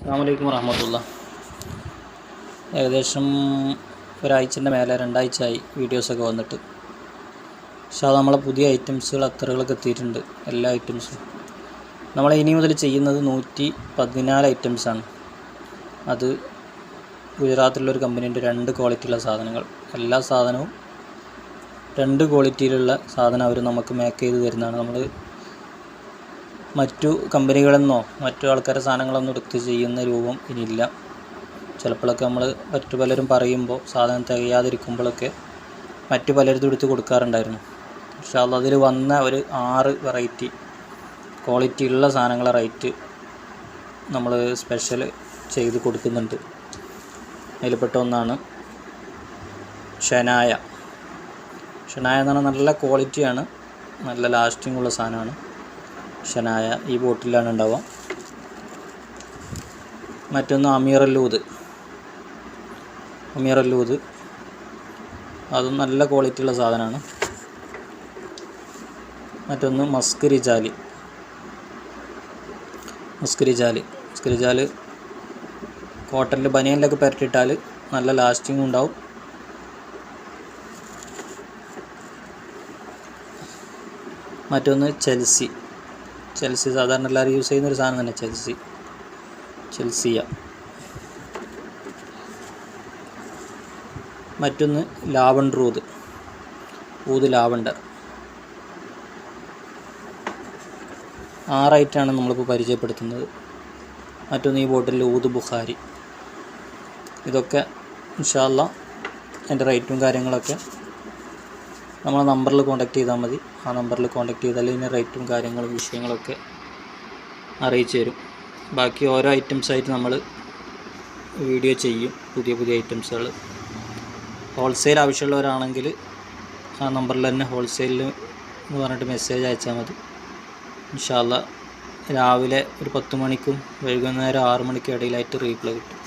അസ്സാമലൈക്കും വറഹമത്തുള്ള. ഏകദേശം ഒരാഴ്ചന്റെ മേലെ രണ്ടാഴ്ചയായി വീഡിയോസൊക്കെ വന്നിട്ട്. പക്ഷെ അത് നമ്മളെ പുതിയ ഐറ്റംസുകൾ അത്തറുകളൊക്കെ എത്തിയിട്ടുണ്ട്. എല്ലാ ഐറ്റംസും. നമ്മൾ ഇനി മുതൽ ചെയ്യുന്നത് നൂറ്റി പതിനാല് ഐറ്റംസാണ്. അത് ഗുജറാത്തിലുള്ളൊരു കമ്പനീന്റെ രണ്ട് ക്വാളിറ്റിയുള്ള സാധനങ്ങൾ. എല്ലാ സാധനവും രണ്ട് ക്വാളിറ്റിയിലുള്ള സാധനം അവർ നമുക്ക് മേക്ക് ചെയ്ത് തരുന്നതാണ്. നമ്മൾ മറ്റു കമ്പനികളിൽ നിന്നോ മറ്റു ആൾക്കാരുടെ സാധനങ്ങളൊന്നും എടുത്ത് ചെയ്യുന്ന രൂപം ഇനിയില്ല. ചിലപ്പോഴൊക്കെ നമ്മൾ മറ്റു പലരും പറയുമ്പോൾ സാധനം തികയാതിരിക്കുമ്പോഴൊക്കെ മറ്റു പലരും എടുത്ത് കൊടുക്കാറുണ്ടായിരുന്നു. പക്ഷേ അത് അതിൽ വന്ന ഒരു ആറ് വെറൈറ്റി ക്വാളിറ്റി ഉള്ള സാധനങ്ങളെ റേറ്റ് നമ്മൾ സ്പെഷ്യൽ ചെയ്ത് കൊടുക്കുന്നുണ്ട്. അതിൽപ്പെട്ട ഒന്നാണ് ഷനായ. ഷനായ എന്ന് പറഞ്ഞാൽ നല്ല ക്വാളിറ്റിയാണ് നല്ല ലാസ്റ്റിംഗ് ഉള്ള സാധനമാണ്. ഷനായ ഈ ബോട്ടിലാണ് ഉണ്ടാവുക മറ്റൊന്ന് അമീറല്ലൂത് അമീറല്ലൂത് അതും നല്ല ക്വാളിറ്റിയുള്ള സാധനമാണ്. മറ്റൊന്ന് മസ്കരി ജാലി മസ്കരി ജാലി മസ്കരി ജാൽ കോട്ടണിൽ ബനിയനിലൊക്കെ പുരട്ടിയിട്ടാൽ നല്ല ലാസ്റ്റിംഗ് ഉണ്ടാവും. മറ്റൊന്ന് ചെൽസി. ചെൽസി സാധാരണ എല്ലാവരും യൂസ് ചെയ്യുന്ന ഒരു സാധനം തന്നെ ചെൽസി. ചെൽസിയ. മറ്റൊന്ന് ലാവണ്ടർ ഊത്. ഊത് ലാവണ്ടർ. ആറായിട്ടാണ് നമ്മളിപ്പോൾ പരിചയപ്പെടുത്തുന്നത്. മറ്റൊന്ന് ഈ ബോട്ടിൽ ഊത് ബുഖാരി. ഇതൊക്കെ ഇൻഷാല്ല എന്റെ റേറ്റും കാര്യങ്ങളൊക്കെ നമ്മളെ നമ്പറിൽ കോൺടാക്ട് ചെയ്താൽ മതി. ആ നമ്പറിൽ കോൺടാക്ട് ചെയ്താൽ ഇതിന്റെ റേറ്റും കാര്യങ്ങളും വിഷയങ്ങളൊക്കെ അറിയിച്ചു തരും. ബാക്കി ഓരോ ഐറ്റംസായിട്ട് നമ്മൾ വീഡിയോ ചെയ്യും. പുതിയ പുതിയ ഐറ്റംസുകൾ ഹോൾസെയിൽ ആവശ്യമുള്ളവരാണെങ്കിൽ ആ നമ്പറിൽ തന്നെ ഹോൾസെയിലിൽ എന്ന് പറഞ്ഞിട്ട് മെസ്സേജ് അയച്ചാൽ മതി. ഇൻഷാല്ല രാവിലെ ഒരു പത്ത് മണിക്കും വൈകുന്നേരം ആറ് മണിക്കും ഇടയിലായിട്ട് റീപ്ലൈ കിട്ടും.